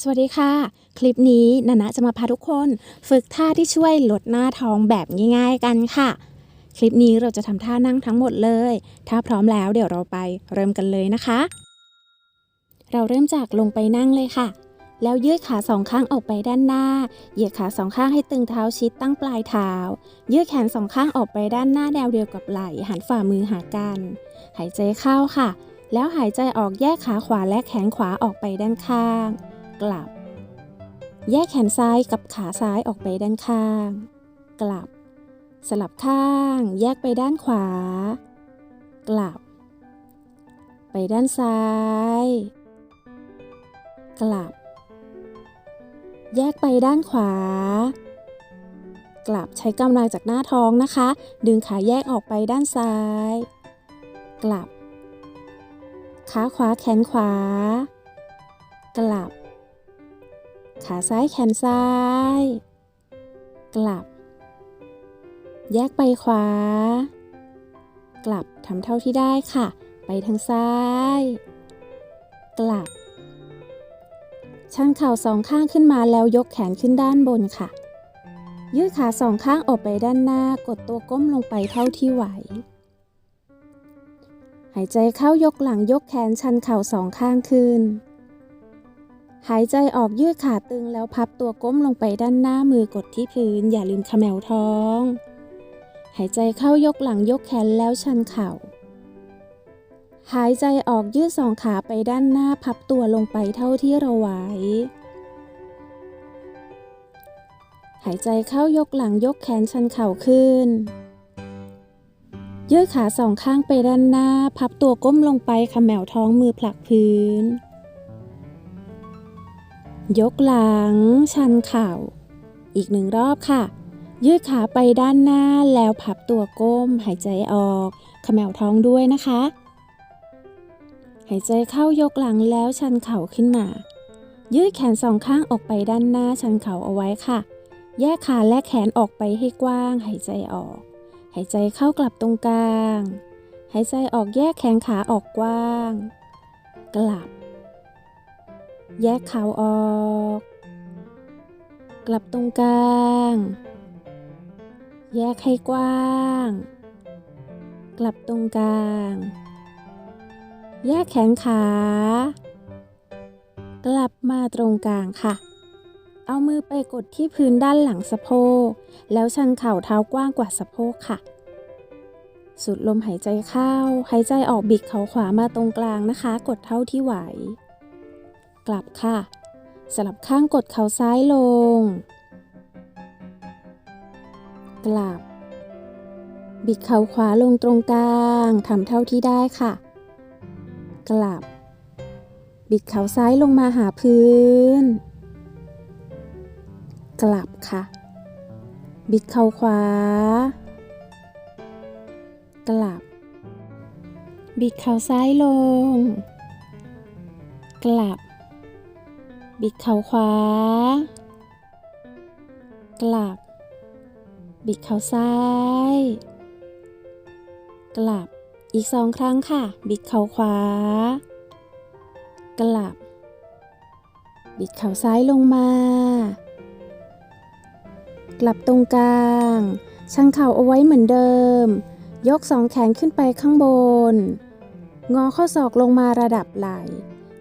สวัสดีค่ะ คลิปนี้นานะจะมาพาทุกคนฝึกท่าที่ช่วยลดหน้าท้องแบบง่ายๆกันค่ะ คลิปนี้เราจะทำท่านั่งทั้งหมดเลย ถ้าพร้อมแล้วเดี๋ยวเราไปเริ่มกันเลยนะคะ เราเริ่มจากลงไปนั่งเลยค่ะ แล้วยืดขาสองข้างออกไปด้านหน้า เหยียดขาสองข้างให้ตึงเท้าชิดตั้งปลายเท้า ยืดแขนสองข้างออกไปด้านหน้าแนวเดียวกับไหล่หันฝ่ามือหากัน หายใจเข้าค่ะ แล้วหายใจออกแยกขาขวาและแขนขวาออกไปด้านข้าง กลับ แยกแขนซ้ายกับขาซ้ายออกไปด้านข้าง กลับ สลับข้าง แยกไปด้านขวา กลับ ไปด้านซ้าย กลับ แยกไปด้านขวา กลับใช้กำลังจากหน้าท้องนะคะ ดึงขาแยกออกไปด้านซ้าย กลับขาขวาแขนขวา กลับ ขาซ้ายแขนซ้าย กลับ แยกไปขวา กลับทำเท่าที่ได้ค่ะ ไปทางซ้าย กลับ ชันเข่าสองข้างขึ้นมาแล้วยกแขนขึ้นด้านบนค่ะ ยืดขาสองข้างออกไปด้านหน้ากดตัวก้มลงไปเท่าที่ไหว หายใจเข้ายกหลังยกแขนชันเข่าสองข้างขึ้น หายใจออกยืดขาตึงแล้วพับตัวก้มลงไปด้านหน้ามือกดที่พื้น อย่าลืมขมวท้อง หายใจเข้ายกหลังยกแขนแล้วชันเข่า หายใจออกยืดสองขาไปด้านหน้าพับตัวลงไปเท่าที่เราไหว หายใจเข้ายกหลังยกแขนชันเข่าขึ้น ยืดขาสองข้างไปด้านหน้า พับตัวก้มลงไปขมวท้องมือผลักพื้น ยกหลัง ชันเข่า อีกหนึ่งรอบค่ะ ยืดขาไปด้านหน้าแล้วพับตัวก้ม หายใจออกขมวท้องด้วยนะคะ หายใจเข้ายกหลังแล้วชันเข่าขึ้นมา ยืดแขนสองข้างออกไปด้านหน้าชันเข่าเอาไว้ค่ะ แยกขาและแขนออกไปให้กว้าง หายใจออก หายใจเข้ากลับตรงกลาง หายใจออกแยกแขนขาออกกว้าง กลับ แยกเข่าออก กลับตรงกลาง แยกให้กว้าง กลับตรงกลาง แยกแขนขา กลับมาตรงกลางค่ะ เอามือไปกดที่พื้นด้านหลังสะโพก แล้วชันเข่าเท้ากว้างกว่าสะโพกค่ะสูดลมหายใจเข้า หายใจออกบิดเข่าขวามาตรงกลางนะคะ กดเท่าที่ไหว กลับค่ะ สลับข้างกดเข่าซ้ายลง กลับ บิดเข่าขวาลงตรงกลางทำเท่าที่ได้ค่ะ กลับ บิดเข่าซ้ายลงมาหาพื้น กลับค่ะ บิดเข่าขวา กลับ บิดเข่าซ้ายลง กลับ บิดเข่าขวา กลับ บิดเข่าซ้าย กลับ อีกสองครั้งค่ะ บิดเข่าขวา กลับ บิดเข่าซ้ายลงมา กลับตรงกลาง ชันเข่าเอาไว้เหมือนเดิม ยกสองแขนขึ้นไปข้างบน งอข้อศอกลงมาระดับไหล่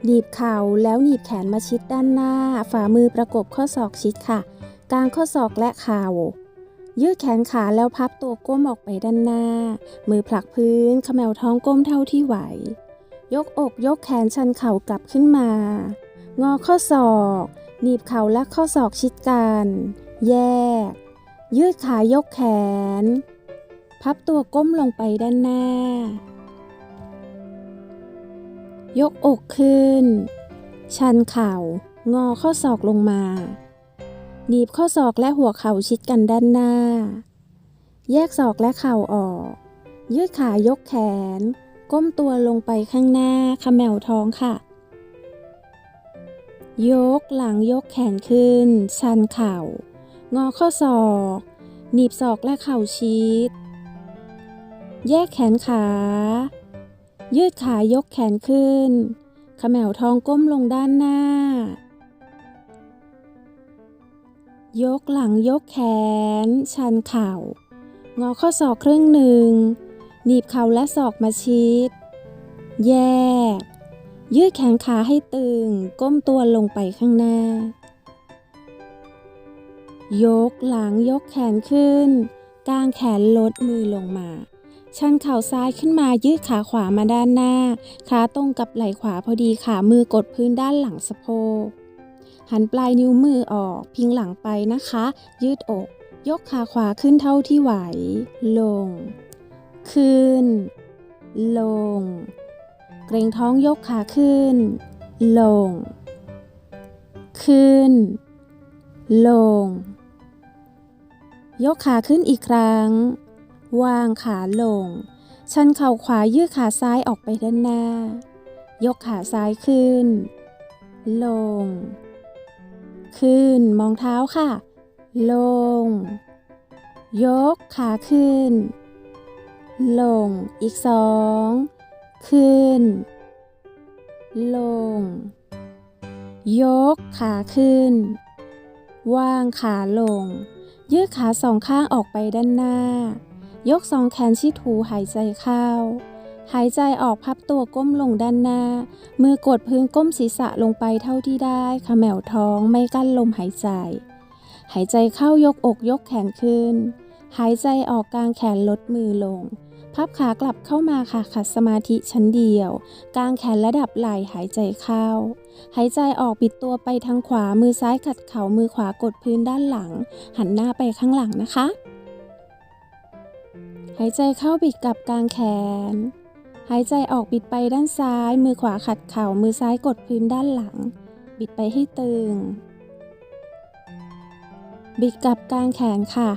หนีบเข่าแล้วหนีบแขนมาชิดด้านหน้า ฝ่ามือประกบข้อศอกชิดค่ะ กลางข้อศอกและเข่า ยืดแขนขาแล้วพับตัวก้มออกไปด้านหน้า มือผลักพื้นเขมวท้องก้มเท่าที่ไหว ยกอกยกแขนชันเข่ากลับขึ้นมา งอข้อศอก หนีบเข่าและข้อศอกชิดกัน แยก ยืดขายกแขน พับตัวก้มลงไปด้านหน้า ยกอกขึ้น ชันเข่า งอข้อศอกลงมา หนีบข้อศอกและหัวเข่าชิดกันด้านหน้า แยกศอกและเข่าออก ยืดขายกแขน ก้มตัวลงไปข้างหน้าเขมวท้องค่ะ ยกหลังยกแขนขึ้น ชันเข่า งอข้อศอก หนีบศอกและเข่าชิด แยกแขนขา ยืดขายกแขนขึ้น ขมวทองก้มลงด้านหน้า ยกหลังยกแขน ชันเข่า งอข้อศอกครึ่งหนึ่ง หนีบเข่าและศอกมาชิด แยก ยืดแขนขาให้ตึง ก้มตัวลงไปข้างหน้า ยกหลังยกแขนขึ้น กางแขนลดมือลงมา ชันเข่าซ้ายขึ้นมายืดขาขวามาด้านหน้า ขาตรงกับไหล่ขวาพอดีขามือกดพื้นด้านหลังสะโพก หันปลายนิ้วมือออก พิงหลังไปนะคะ ยืดอก ยกขาขวาขึ้นเท่าที่ไหว ลง ขึ้น ลง เกรงท้องยกขาขึ้น ลง ขึ้น ลง ยกขาขึ้นอีกครั้ง วางขาลง ชันเข่าขวายืดขาซ้ายออกไปด้านหน้า ยกขาซ้ายขึ้น ลง ขึ้นมองเท้าค่ะ ลง ยกขาขึ้น ลงอีกสองขึ้น ลง ยกขาขึ้น วางขาลง ยืดขาสองข้างออกไปด้านหน้า ยกสองแขนชิดหูหายใจเข้า หายใจออกพับตัวก้มลงด้านหน้า มือกดพื้นก้มศีรษะลงไปเท่าที่ได้ขมแมวท้องไม่กั้นลมหายใจ หายใจเข้ายกอกยกแขนขึ้น หายใจออกกลางแขนลดมือลง พับขากลับเข้ามาค่ะขัดสมาธิชั้นเดียว กลางแขนระดับไหล่หายใจเข้า หายใจออกบิดตัวไปทางขวามือซ้ายขัดเข่ามือขวากดพื้นด้านหลัง หันหน้าไปข้างหลังนะคะายใจเข้าบิดกลับกลางแขน หายใจออกบิดไปด้านซ้าย มือขวาขัดเข่า มือซ้ายกดพื้นด้านหลัง บิดไปให้ตึง บิดกลับกลางแขนค่ะ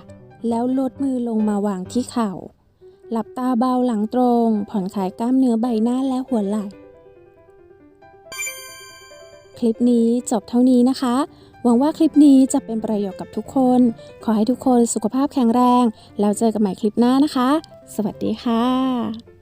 แล้วลดมือลงมาวางที่เข่า หลับตาเบาหลังตรง ผ่อนคลายกล้ามเนื้อใบหน้าและหัวไหล่ คลิปนี้จบเท่านี้นะคะ หวังว่าคลิปนี้จะเป็นประโยชน์กับทุกคน ขอให้ทุกคนสุขภาพแข็งแรง แล้วเจอกันใหม่คลิปหน้านะคะ สวัสดีค่ะ